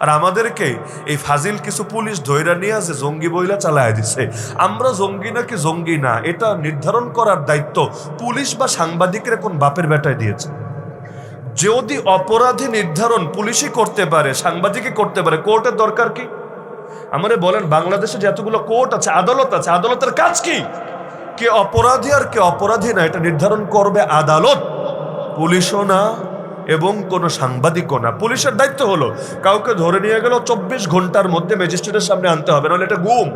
আর আমাদেরকে এই ফাজিল কিছু পুলিশ ধৈরা নিয়ে আছে জঙ্গি বইলা চালায় দিছে। আমরা জঙ্গি নাকি জঙ্গি না? এটা নির্ধারণ করার দায়িত্ব পুলিশ বা সাংবাদিকের কোন বাপের বেটায় দিয়েছে। যদি অপরাধী নির্ধারণ পুলিশই করতে পারে, সাংবাদিকই করতে পারে, কোর্টের দরকার কি? আমারে বলেন, বাংলাদেশে যে এতগুলো কোর্ট আছে, আদালত আছে, আদালতের কাজ কি? কে অপরাধী আর কে অপরাধী না, এটা নির্ধারণ করবে আদালত। পুলিশও না এবং কোনো সাংবাদিকও না। পুলিশের দায়িত্ব হলো কাউকে ধরে নিয়ে গেল চব্বিশ ঘণ্টার মধ্যে ম্যাজিস্ট্রেটের সামনে আনতে হবে, নাহলে এটা গুম।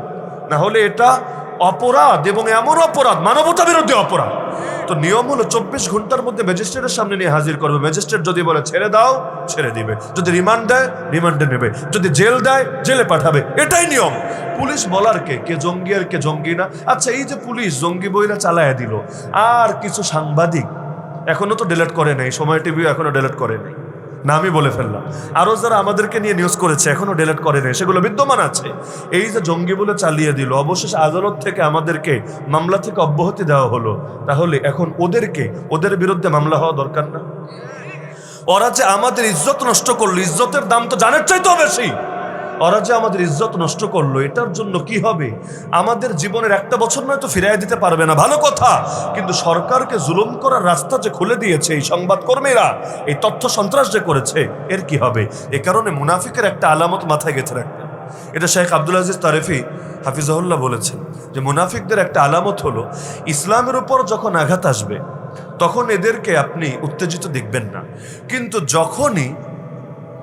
না হলে এটা অপরাধ এবং এমন অপরাধ, মানবতা বিরোধী অপরাধ। তো নিয়ম হলো চব্বিশ ঘণ্টার মধ্যে ম্যাজিস্ট্রেটের সামনে নিয়ে হাজির করবে। ম্যাজিস্ট্রেট যদি বলে ছেড়ে দাও, ছেড়ে দিবে। যদি রিমান্ড দেয়, রিমান্ডে নেবে। যদি জেল দেয়, জেলে পাঠাবে। এটাই নিয়ম। পুলিশ বলার কে? কে জঙ্গি আর কে জঙ্গি না? আচ্ছা এই যে পুলিশ জঙ্গি বইরা চালায় দিল। আর কিছু সাংবাদিক এখনও তো ডিলেট করে নাই, সময় টিভি এখনও ডিলেট করে নাই। না আমি বলে ফেললাম। আরও যারা আমাদেরকে নিয়ে নিউজ করেছে, এখনও ডিলেট করে নাই, সেগুলো বিদ্যমান আছে। এই যে জঙ্গি বলে চালিয়ে দিল, অবশেষে আদালত থেকে আমাদেরকে মামলা থেকে অব্যাহতি দেওয়া হলো। তাহলে এখন ওদেরকে, ওদের বিরুদ্ধে মামলা হওয়া দরকার না? ওরা যে আমাদের ইজ্জত নষ্ট করল, ইজ্জতের দাম তো জানের চাইতেও বেশি। ওরা যে আমাদের ইজ্জত নষ্ট করল, এটার জন্য কি হবে? আমাদের জীবনের একটা বছর নয়তো ফিরাই দিতে পারবে না। ভালো কথা। কিন্তু সরকারকে জুলুম করার রাস্তা যে খুলে দিয়েছে এই সংবাদকর্মীরা এই তথ্য সন্ত্রাস যে করেছে, এর কি হবে? এ কারণে মুনাফিকের একটা আলামত মাথায় গেছে রাখবেন এটা শেখ আব্দুল আজিজ তারেফি হাফিজাহুল্লাহ বলেছেন যে মুনাফিকদের একটা আলামত হলো, ইসলামের উপর যখন আঘাত আসবে, তখন এদেরকে আপনি উত্তেজিত দেখবেন না। কিন্তু যখনই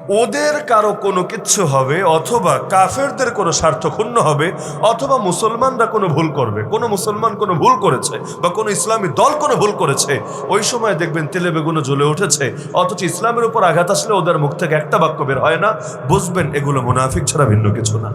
ওদের কারও কোনো কিচ্ছু হবে অথবা কাফেরদের কোনো স্বার্থ ক্ষুণ্ণ হবে অথবা মুসলমানরা কোনো ভুল করবে। কোনো মুসলমান কোনো ভুল করেছে বা কোনো ইসলামী দল কোনো ভুল করেছে, ওই সময় দেখবেন তেলে বেগুনো জ্বলে উঠেছে, অথচ ইসলামের উপর আঘাত আসলে ওদের মুখ থেকে একটা বাক্য বের হয় না, বুঝবেন এগুলো মুনাফিক ছাড়া ভিন্ন কিছু না।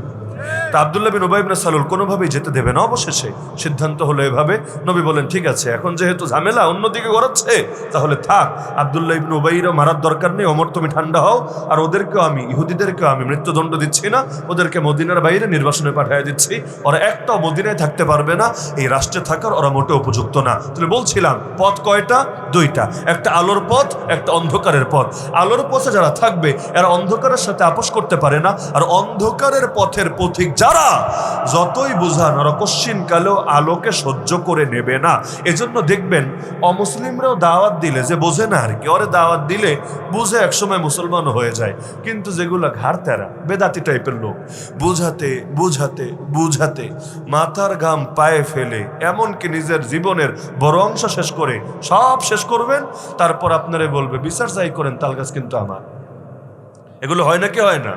তা আবদুল্লাহ বিন উবাইবনা সালুল কোনোভাবেই যেতে দেবে না। অবশেষে সিদ্ধান্ত হলো এভাবে। নবী বলেন, ঠিক আছে, এখন যেহেতু ঝামেলা অন্যদিকে গড়াচ্ছে, তাহলে থাক। আবদুল্লাহ ইবিন উবাইরও মারার দরকার নেই অমর তুমি ঠান্ডা হও। আর ওদেরকেও আমি, ইহুদিদেরকেও আমি মৃত্যুদণ্ড দিচ্ছি না। ওদেরকে মদিনার বাইরে নির্বাসনে পাঠিয়ে দিচ্ছি। ওরা একটাও মদিনায় থাকতে পারবে না। এই রাষ্ট্রে থাকার ওরা মোটেও উপযুক্ত না। তাহলে বলছিলাম, পথ কয়টা? দুইটা। একটা আলোর পথ, একটা অন্ধকারের পথ। আলোর পথে যারা থাকবে, এরা অন্ধকারের সাথে আপোষ করতে পারে না। আর অন্ধকারের পথের পথিক যারা? যতই বুঝান, ওরা কশ্চিন কালেও আলোকে সহ্য করে নেবে না। এজন্য দেখবেন, অমুসলিমরাও দাওয়াত দিলে, যে বোঝে না আর কি, ওরে দাওয়াত দিলে বুঝে একসময় মুসলমান হয়ে যায়। কিন্তু যেগুলো ঘাড় বেদাতি টাইপের লোক, বুঝাতে বুঝাতে বুঝাতে, মাথার ঘাম পায়ে ফেলে, এমনকি নিজের জীবনের বড় অংশ শেষ করে, সব শেষ করবেন, তারপর আপনারে বলবে, বিচার যাই করেন তাল গাছ কিন্তু আমার। এগুলো হয় না কি হয় না?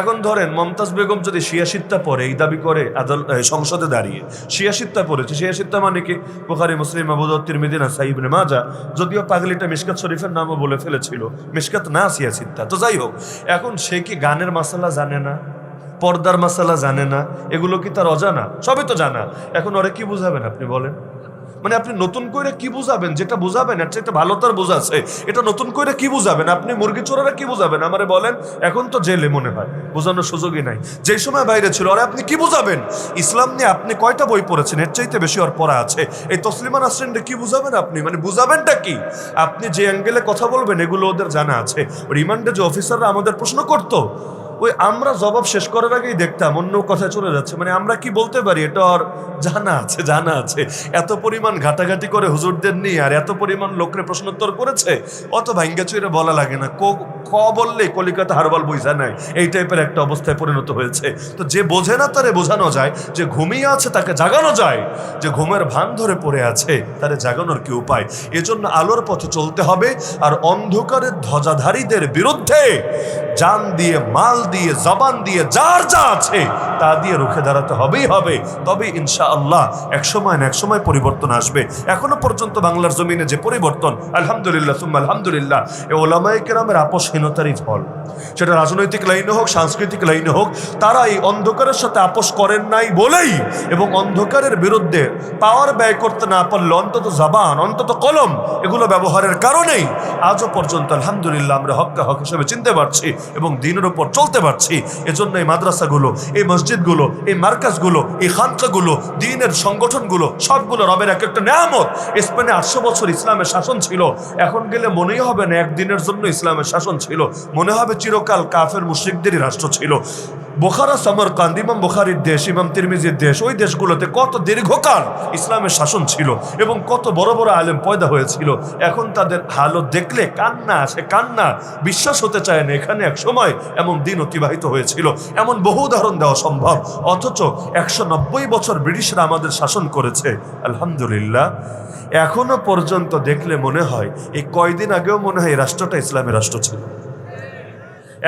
এখন ধরেন মমতাজ বেগম যদি শিয়াশিত্তা পরে, এই দাবি করে আদাল সংসদে দাঁড়িয়ে শিয়াশিত্তা পড়েছে শিয়াশিত্তা মানে কি? বুখারি, মুসলিম আবুদত্তির মেদিনা সাহিবনে মাজা যদিও পাগলিটা মিসকাত শরীফের নামও বলে ফেলেছিল মিসকাত না শিয়াশিত্তা তো যাই হোক, এখন সে কি গানের মাসালা জানে না? পর্দার মাসালা জানে না? এগুলো কি তার অজানা? সবই তো জানা। এখন ওরা কি বুঝাবেন আপনি বলেন? মানে আপনি নতুন করে কি বুঝাবেন? যেটা বুঝাবেন, এর চাইতে ভালো তার বোঝাচ্ছে এটা নতুন করে কি বুঝাবেন? আপনি মুরগি চোরারা কি বুঝাবেন? আমারে বলেন, এখন তো জেলে মনে হয়, বোঝানোর সুযোগই নাই। যে সময় বাইরে ছিল, আরে আপনি কি বুঝাবেন? ইসলাম নিয়ে আপনি কয়টা বই পড়েছেন? এর চাইতে বেশি ওর পড়া আছে। এই তসলিমা নাসরিনটা কি বুঝাবেন আপনি? মানে বুঝাবেনটা কি? আপনি যে অ্যাঙ্গেলে কথা বলবেন, এগুলো ওদের জানা আছে। রিমান্ডে যে অফিসাররা আমাদের প্রশ্ন করতো ওই আমরা জবাব শেষ করার আগেই দেখতাম, অন্য কথায় চলে যাচ্ছে। মানে আমরা কি বলতে পারি? এটা আর জানা আছে জানা আছে। এত পরিমাণ ঘাটাঘাটি করে হুজুরদের নিয়ে আর এত পরিমাণ লোকরে প্রশ্নোত্তর করেছে, অত ভাঙ্গা চুইরে বলা লাগে না। ক বললে কলিকাতা হারবাল বইজা নাই এই টাইপের একটা অবস্থায় পরিণত হয়েছে। তো যে বোঝে না তারে বোঝানো যায়, যে ঘুমিয়ে আছে তাকে জাগানো যায়, যে ঘুমের ভান ধরে পড়ে আছে, তারে জাগানোর কি উপায়? এজন্য আলোর পথে চলতে হবে, আর অন্ধকারের ধ্বজাধারীদের বিরুদ্ধে জান দিয়ে মাল দিয়ে, জবান দিয়ে, যার যা আছে, তা দিয়ে রুখে দাঁড়াতে হবেই হবে। তবে ইনশা আল্লাহ এক সময় না এক সময় পরিবর্তন আসবে। এখনও পর্যন্ত বাংলার জমিনে যে পরিবর্তন, আলহামদুলিল্লাহ, সুম্মা আলহামদুলিল্লাহ, এ ওলামাই কেরামের আপোষহীনতারই ফল। সেটা রাজনৈতিক লাইনে হোক, সাংস্কৃতিক লাইনে হোক, তারা এই অন্ধকারের সাথে আপোষ করেন নাই বলেই এবং অন্ধকারের বিরুদ্ধে পাওয়ার ব্যয় করতে না পারলে অন্তত জবান, অন্তত কলম, এগুলো ব্যবহারের কারণেই আজও পর্যন্ত আলহামদুলিল্লাহ আমরা হক্কা হক হিসেবে চিনতে পারছি এবং দিনের উপর চলতে পারছি। এজন্য এই মাদ্রাসাগুলো, এই মসজিদগুলো, এই মার্কাজগুলো, এই খানকাগুলো, দিনের সংগঠনগুলো, সবগুলো রবের এক একটা নেয়ামত। স্পেনে আটশো বছর ইসলামের শাসন ছিল। এখন গেলে মনেই হবে না, একদিনের জন্য ইসলামের শাসন ছিল। মনে হবে চিরকাল কাফের মুশ্রিকদেরই রাষ্ট্র ছিল। বোখারা, সমরকান্দ, ইমাম বোখারির দেশ, ইমাম তিরমিজির দেশ, ওই দেশগুলোতে কত দীর্ঘকাল ইসলামের শাসন ছিল এবং কত বড় বড় আলেম পয়দা হয়েছিল, এখন তাদের হালত দেখলে কান্না আসে, কান্না। বিশ্বাস হতে চায় না, এখানে এক সময় এমন দিন অতিবাহিত হয়েছিল, এমন বহু উদাহরণ দেওয়া সম্ভব। অথচ একশো নব্বই বছর ব্রিটিশরা আমাদের শাসন করেছে, আলহামদুলিল্লাহ। এখনও পর্যন্ত দেখলে মনে হয়, এই কয়দিন আগেও মনে হয় এই রাষ্ট্রটা ইসলামের রাষ্ট্র ছিল।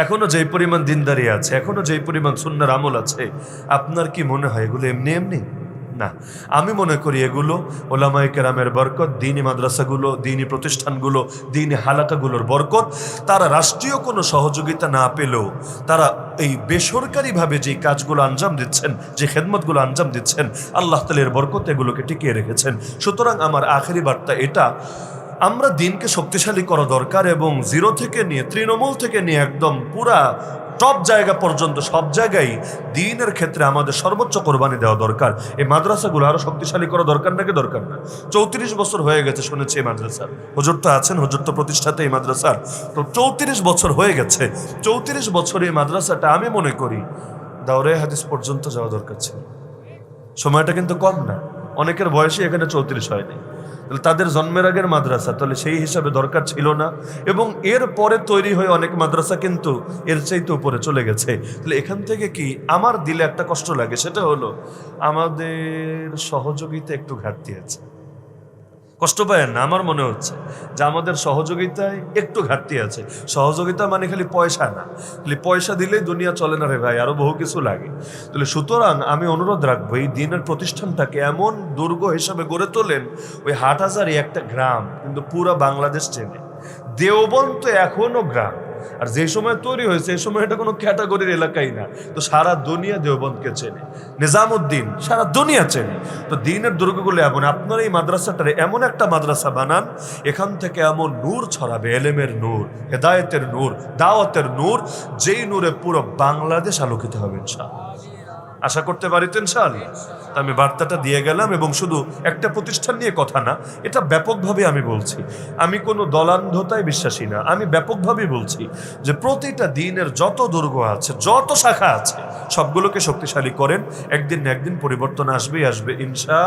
এখনও যেই পরিমাণ দিনদারি আছে, এখনও যেই পরিমাণ সুন্নার আমল আছে, আপনার কি মনে হয় এগুলো এমনি এমনি? না। আমি মনে করি এগুলো ওলামাই কেরামের বরকত, দিনী মাদ্রাসাগুলো, দিনী প্রতিষ্ঠানগুলো, দিনী হালাকাগুলোর বরকত। তারা রাষ্ট্রীয় কোনো সহযোগিতা না পেলেও তারা এই বেসরকারিভাবে যে কাজগুলো আঞ্জাম দিচ্ছেন, যে খেদমতগুলো আঞ্জাম দিচ্ছেন, আল্লাহ তালের বরকত এগুলোকে টিকিয়ে রেখেছেন। সুতরাং আমার আখেরি বার্তা এটা আমরা দিনকে শক্তিশালী করা দরকার এবং জিরো থেকে নিয়ে, তৃণমূল থেকে নিয়ে একদম পুরা টপ জায়গা পর্যন্ত সব জায়গায় দিনের ক্ষেত্রে আমাদের সর্বোচ্চ কোরবানি দেওয়া দরকার। এই মাদ্রাসাগুলো আরও শক্তিশালী করা দরকার নাকি দরকার না? চৌত্রিশ বছর হয়ে গেছে শুনেছি এই মাদ্রাসার হুজুর তো আছেন, হুজুর তো প্রতিষ্ঠাতে এই মাদ্রাসার তো চৌত্রিশ বছর হয়ে গেছে। চৌত্রিশ বছর এই মাদ্রাসাটা আমি মনে করি দাওরে হাদিস পর্যন্ত যাওয়া দরকার ছিল। সময়টা কিন্তু কম না। অনেকের বয়সে এখানে চৌত্রিশ হয়নি। তাদের জন্মের আগের মাদ্রাসা, তাহলে সেই হিসাবে দরকার ছিল না। এবং এর পরে তৈরি হয়ে অনেক মাদ্রাসা কিন্তু এর চাইতে উপরে চলে গেছে। তাহলে এখান থেকে কি আমার দিলে একটা কষ্ট লাগে? সেটা হলো, আমাদের সহযোগিতা একটু ঘাটতি আছে। কষ্ট পায় না, আমার মনে হচ্ছে। যে আমাদের সহযোগিতায় একটু ঘাটতি আছে। সহযোগিতা মানে খালি পয়সা না। খালি পয়সা দিলেই দুনিয়া চলে না রে ভাই আরও বহু কিছু লাগে। তাহলে সুতরাং আমি অনুরোধ রাখব, এই দিনের প্রতিষ্ঠানটাকে এমন দুর্গ হিসাবে গড়ে তোলেন, ওই হাটহাজারি একটা গ্রাম, কিন্তু পুরা বাংলাদেশ চেনে। দেওবন্ত এখনও এখনও গ্রাম। আর যে সময় তৈরি হয়েছে, এই সময় এটা কোনো ক্যাটাগরির এলাকাই না। তো সারা দুনিয়া দেওবন্দকে চেনে। নিজামুদ্দিন সারা দুনিয়া চেনে। তো দিনের দুর্গগুলো এমন, আপনার এই মাদ্রাসাটারে এমন একটা মাদ্রাসা বানান, এখান থেকে এমন নূর ছড়াবে, এলেমের নূর, হেদায়েতের নূর, দাওয়াতের নূর, যেই নূরে পুরো বাংলাদেশ আলোকিত হবে, ইনশাআল্লাহ। আশা করতে পারি তো তা আমি বার্তাটা দিয়ে গেলাম এবং শুধু একটা প্রতিষ্ঠান নিয়ে কথা না, এটা ব্যাপকভাবে আমি বলছি। আমি কোনো দলান্ধতায় বিশ্বাসী না, আমি ব্যাপকভাবেই বলছি যে প্রতিটা দিনের যত দুর্গ আছে, যত শাখা আছে, সবগুলোকে শক্তিশালী করেন, একদিন না একদিন পরিবর্তন আসবেই আসবে ইনশা।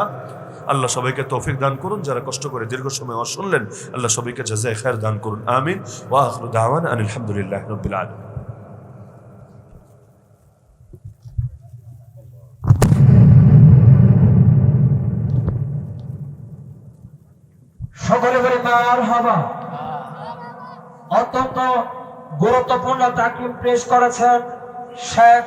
আল্লাহ সবাইকে তৌফিক দান করুন, যারা কষ্ট করে দীর্ঘ সময় অশুনলেন আল্লাহ সবাইকে জাজায় খায়ের দান করুন, আমিন। ওয়াহরু দাওয়ান আলহামদুলিল্লাহ রবিল আলম সকলে বলে মার হবা। অত্যন্ত গুরুত্বপূর্ণ তাকিম পেশ করেছেন শেখ